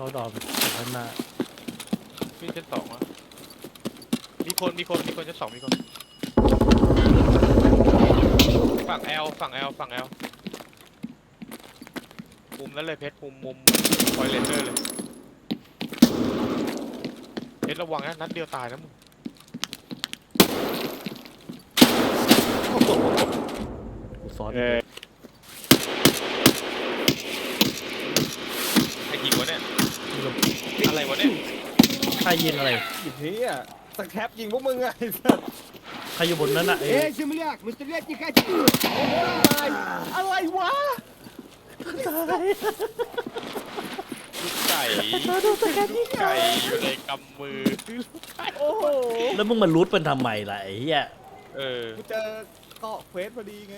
เข้าดอมข้างหน้าขึ้นชั้นสองวะมีคน มีคน มีคนชั้นสองมีคน ฝั่งแอล ฝั่งแอล ฝั่งแอล มุมนั้นเลยเพชร มุม มุมคอยเลนเดอร์เลย เพชรระวังนะ นัดเดียวตายนะมึงกูซ้อนใครยิงวะเนี่ยอะไรวะเนี่ย ใครยิงอะไร อีเหี้ยสแคปยิงพวกมึงไงไอ้สัส ใครอยู่บนนั้นอ่ะเอ้ย Эй, земляк, мы стрелять не хотим! อะไรวะ ลูกไก่ลูกไก่อยู่ในกำมือ โอ้โห แล้วมึงมารูทเป็นทำไมล่ะไอ้เหี้ย เออ กูเจอเกาะเควสพอดีไง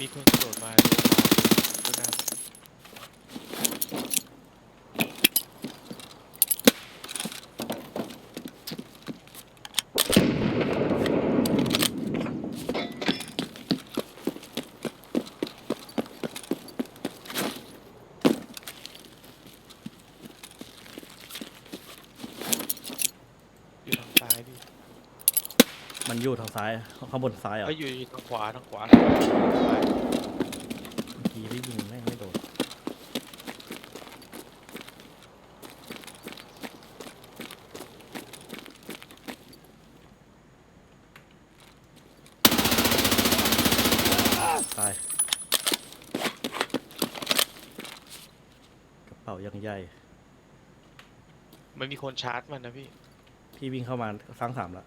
มีคนกระโดดมาลงมาดูนะอยู่ทางซ้ายดิ มันอยู่ทางซ้ายข้างบนซ้ายเหรอะเอ้ยอยู่อยู่ทางขวาทางขวาเมื่อกี้ที่ยิงแม่งไม่โดนตายกระเป๋ายังใหญ่ มันมีคนชาร์จมันนะพี่ พี่วิ่งเข้ามาสร้างสามแล้ว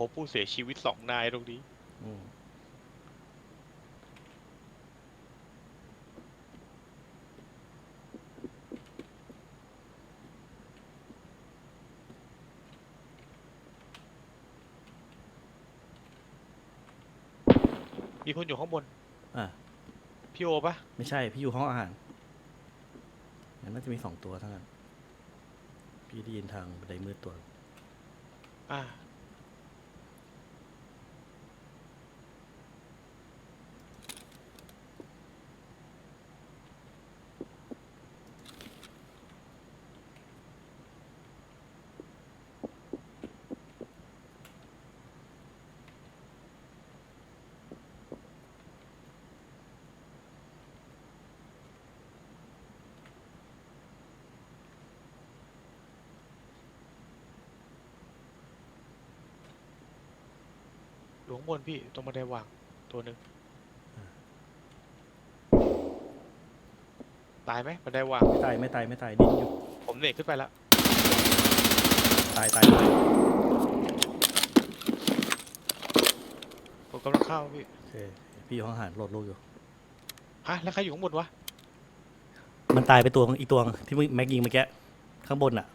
พบ ผมพบผู้เสียชีวิตสองนายตรงนี้ อืมมีคนอยู่ข้างบน อะ พี่โอปะไม่ใช่ พี่อยู่ห้องอาหารงั้นน่าจะมีสองตัวเท่านั้น พี่ได้ยินทางบันไดมืดตัว อ่า หลวงบนพี่ ตรงบันไดวางตัวหนึ่งตายไหมบันไดวางไม่ตายไม่ตายไม่ตายดิ้นอยู่ผมเน็ตขึ้นไปแล้วตายตายตายผมกำลังเข้าพี่โอเคพี่อยู่ห้องอาหารโหลดลูกอยู่ ฮะแล้วใครอยู่ข้างบนวะมันตายไปตัวอีกตัวที่มึงแม็กยิงเมื่อกี้ข้างบนอะ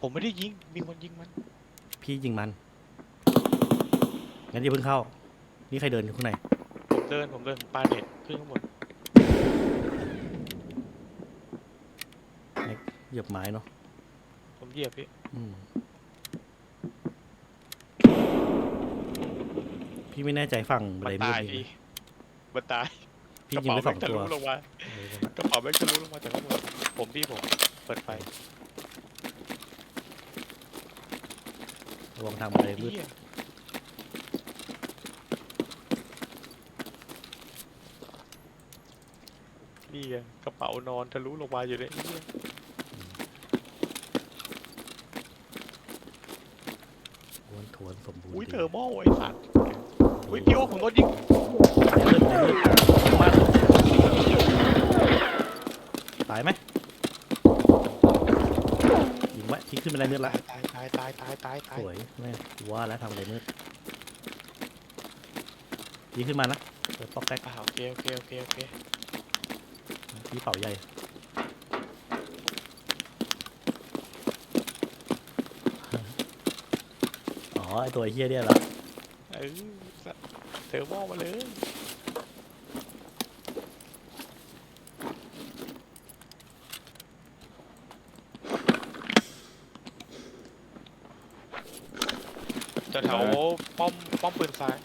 ผมไม่ได้ยิงมีคนยิงมัน พี่ยิงมัน งั้นอย่าเพิ่งเข้า นี่ใครเดินอยู่ข้างในผมเดินผมเดินผมปาเน็ตขึ้นข้างบนเหยียบไม้เนาะผมเหยียบพี่อืมพี่ไม่แน่ใจฝั่งบันมันไดมืดตายมีพี่มันตายพี่กระยิงเป๋าไปสแม่องงทะตัลุวลงมาเออกระเป๋าแม่งทะลุลงมาจากข้างบนผมพี่ผมเปิดไฟระวังทางบันไดมืดเหี้ย นี่ไงกระเป๋านอนทะลุลงมาอยู่เนี่ยเหี้ยอ้วนทวนสมบูรณ์อุ้ยดีเทอร์โมไอ้สัตว์อุ้ยพี่โอผมโดนยิงตายไหมยิงไว้ทิ้งขึ้นบันไดมืดละตายตายตายตายตายตายสวยแม่ว่าแล้วทำบันไดมืดยิงขึ้นมานะเปิดปอกแป๊กอ่าโอเคโอเคโอเคโอเค พี่เป่าใหญ่อ๋ไอตัวเฮี้ยเนี่ยเหรอเออสัตว์เธอมองมาเลย จะแถวป้อมป้อมปืนซ้าย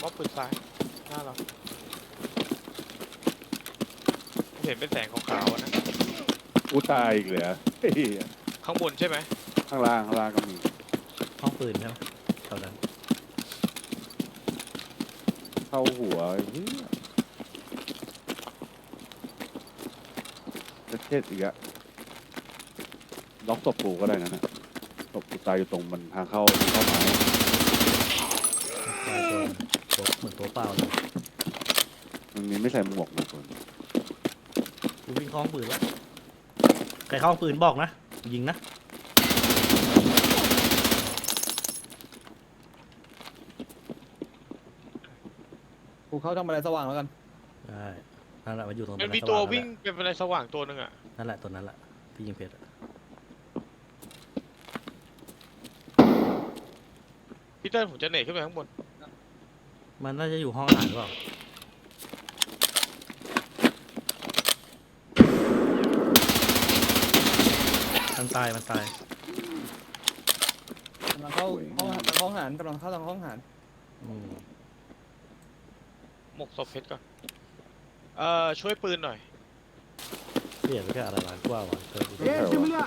ป้อมปืนซ้ายหน้าเรา เห็นเป็นแสงขาวๆอะนะ กูตายอีกเลยอะเฮ้ยข้างบนใช่ไหมข้างล่างข้างล่างก็มีห้องปืนใช่ไหมเท่านั้นเข้าหัวเฮ้ยจะเทศอีกอะล็อกศพกูก็ได้นะนะศพกูตายอยู่ตรงมันทางเข้าทางเข้าไม้ตายตัวตัวเหมือนตัวเปล่าเลยมันนี้ไม่ใส่หมวกนะคน กูวิ่งเข้าห้องปืนแล้วใครเข้าห้องปืนบอกนะ ยิงนะ กูเข้าทางบันไดสว่างแล้วกัน ใช่นั่นแหละมันอยู่ตรงมันบันไดมีสตัวว่างวิ่งเป็นอะไรสว่างตัวหนึ่งอะนั่นแหละตัวนั้นแหละที่ยิงเพชรอะพี่เติ้ลผมจะเหน่ขึ้นไปข้างบนมันน่าจะอยู่ห้องอาหารหรือเปล่า ตาย มันตาย กำลังเข้าห้องห้องหารกำลังเข้าทางห้องหารอืมหมกศพเพชรก่อน เอ่อ ช่วยปืนหน่อย เปลี่ยนไปแค่อะไรร้านกว่าวะเจอดีเอ๊ะใช่ไหมล่ะ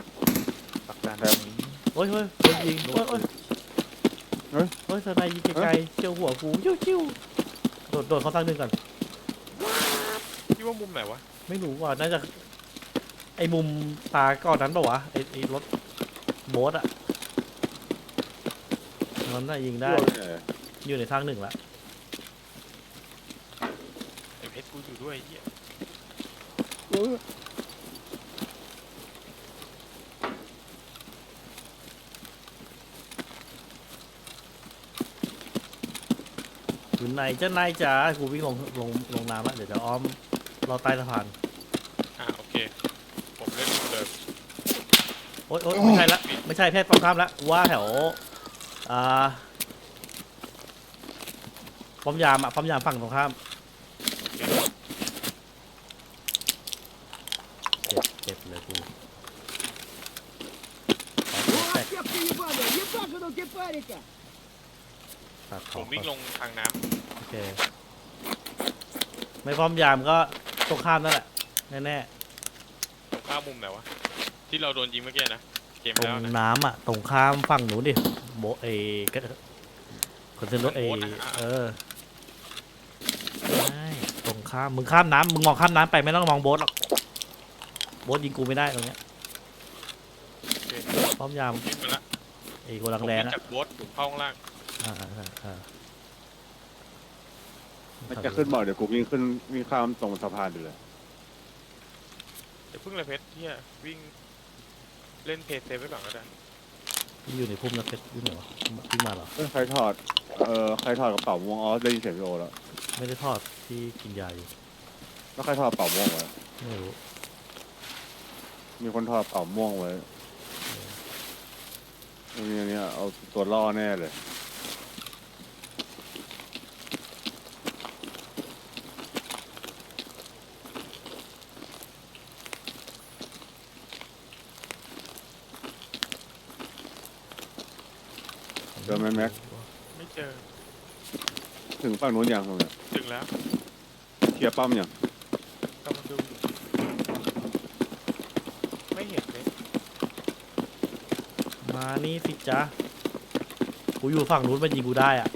ปักการแบบนี้โอ้ยเฮ้ยโดนยิงโอ้ยโอ้ยโอ้ยสไนยิงไกลๆเจียวหัวกูจิ้วจิ้วโดดโดดเขาตั้งหนึ่งก่อน พี่ว่ามุมไหนวะ ไม่รู้ว่ะน่าจะ อ้มุมตาก่อนนั้นปะวะไอ้ไอ้รถโบ๊ทอะมันน่ายิงได้เอออยู่ในทางหนึ่งละไอเพชรกูอยู่ด้วยไอ้เหี้ยเอออยู่ไหนเจ้านายจ๋ากูวิ่งลงลงลงน้ำละเดี๋ยวจะอ้อมรอใต้สะพาน อ่าโอเคผมเล่นเดิม โอ๊ยโอ๊ยไม่ใช่ละไม่ใช่แพทย์ตรงข้ามละกูว่าแถวอ่าป้อมยามอะป้อมยามฝั่งตรงข้ามเจ็บเจ็บเลยกูขอตัวแตก Кепка ебаная! Ебашь оно кефарика! ตัดข ผ อ มวิ่งลงทางน้ โอเค ไม่ป้อมยามก็ตรงข้ามนั่นแหละแน่ ำตรงข้ ามมุมไหนวะ ที่เราโดนยิงเมื่อกี้นะ เกมๆตรแล้วงนะน้ำอะ ตรงข้ามฝั่งหนูดิโบเอก็คนซื้อรถเอโบ๊ทอะอะเออใช่ตรงข้ามมึงข้ามน้ำมึงมองข้ามน้ำไปไม่ต้องมองโบ๊ทหรอกโบ๊ทยิงกูไม่ได้ตรงเนี้ยโอเคป้อมยามวิ่งมาละไอ้โกดังผมแดวิ่งงอะจากโบสผมเข้าข้างล่างอ่าอ่าอ่าอ่ามันจะขึ้นบอกเดี๋ยวกูวิ่งขึ้นวิ่งข้ามตรงสะพานอยู่เลย เดี๋ยวพึ่งเลยเพชรเฮียวิ่งเล่นเพย์เซฟไว้ก่อนก็ได้ที่อยู่ในพุ่มนักเพชรอยู่ไหนวะวิ่งมาเหรอ เอ้ยใครถอด เออใครถอดกระเป๋าม่วงอ๋อได้ยินเสียงพี่โอแล้ว ไม่ได้ทอดที่กินยาอยู่ แล้วใครถอดกระเป๋าม่วงไว้ ไม่รู้มีคนถอดกระเป๋าม่วงไว้อันนี้อันนี้เอาตัวล่อแน่เลย อไหมแม็กไม่เจอ ถึงฝั่งนู้นยังตรงเนี้ยถึงแล้วเคลียร์ปั๊มยังกำลังดูอยู่ไม่เห็นเลยมานี่สิจ๊ะ กูอยู่ฝั่งนู้นมันยิงกูได้อะ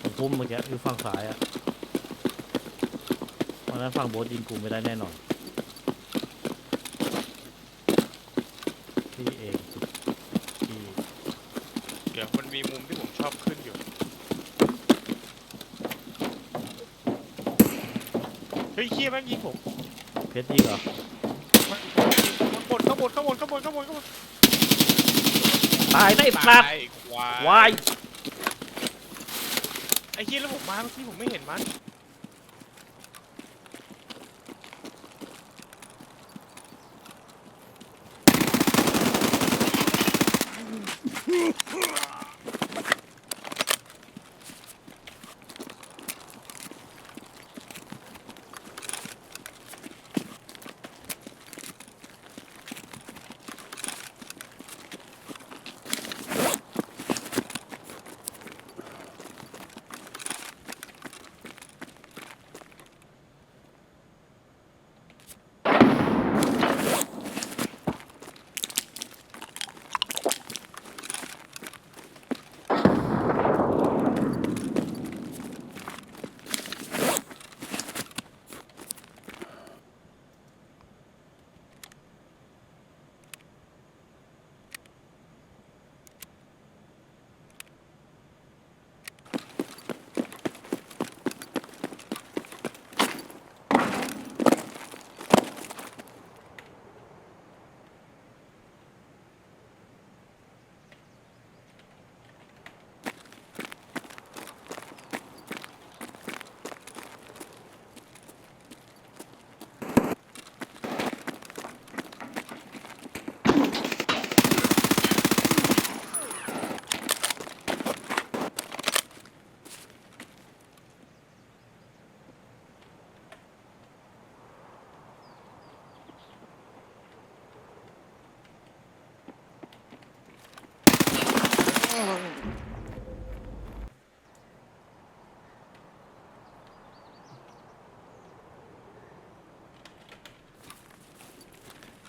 ผมพุ่มเมื่อกี้อยู่ฝั่งซ้ายอะเพราะฉะนั้นฝั่งโบ๊ทยิงกูไม่ได้แน่นอนที่เองสุดที่ เดี๋ยวมันมีมุมที่ผมชอบขึ้นอยู่ เฮ้ยเฮียแม่งยิงผมเพชรยิงเหรอมันข้างบนข้างบนข้างบนข้างบนข้างบนข้างบนตายได้สัตว์ตายควายวายไอ้เฮียแล้วผมมาเมื่อกี้ผมไม่เห็นมัน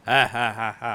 ฮ่าฮ่าฮ่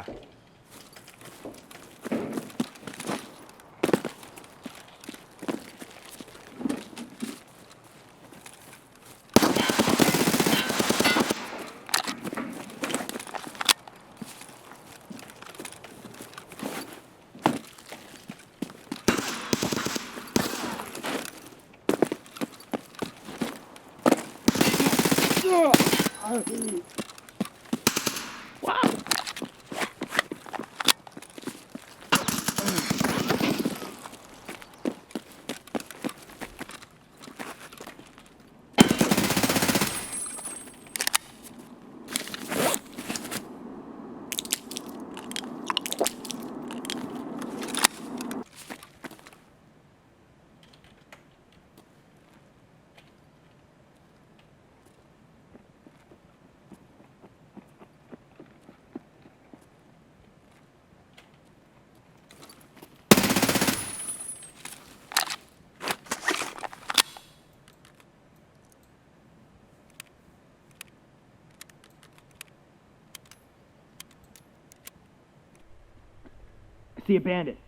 าฮ่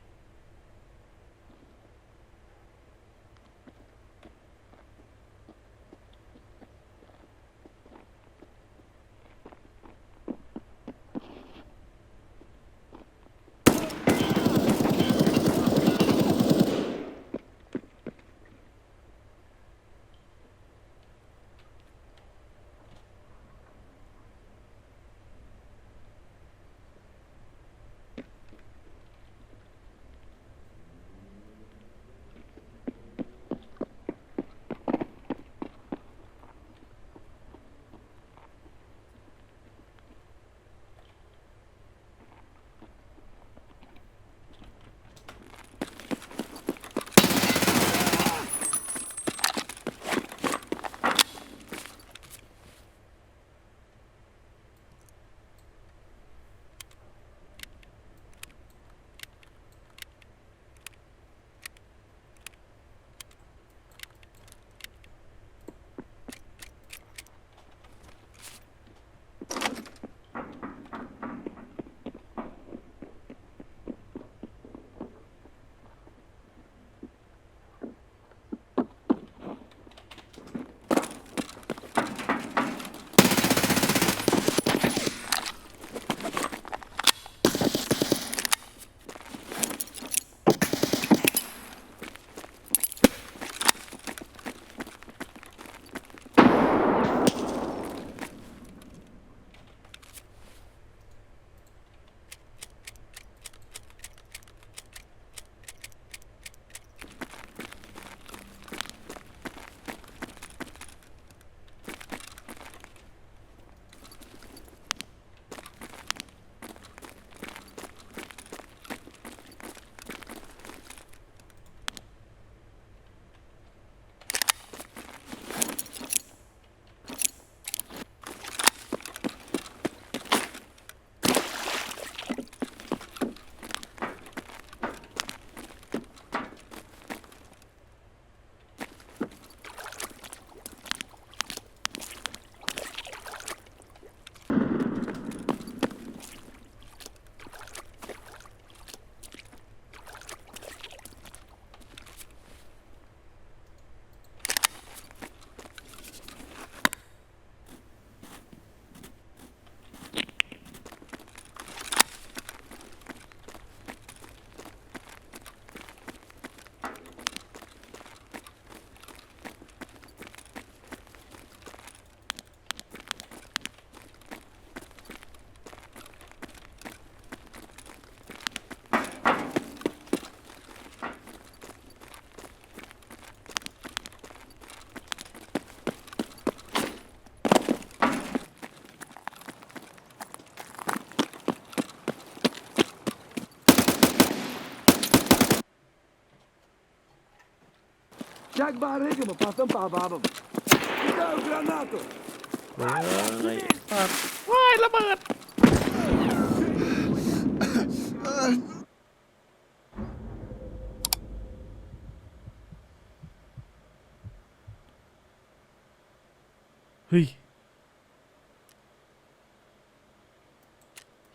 า See a bandit. Jack barriga, meu patrão para baba. Dá o granato. เฮ้ยสัตว์ว้ายระเบิด เฮ้ย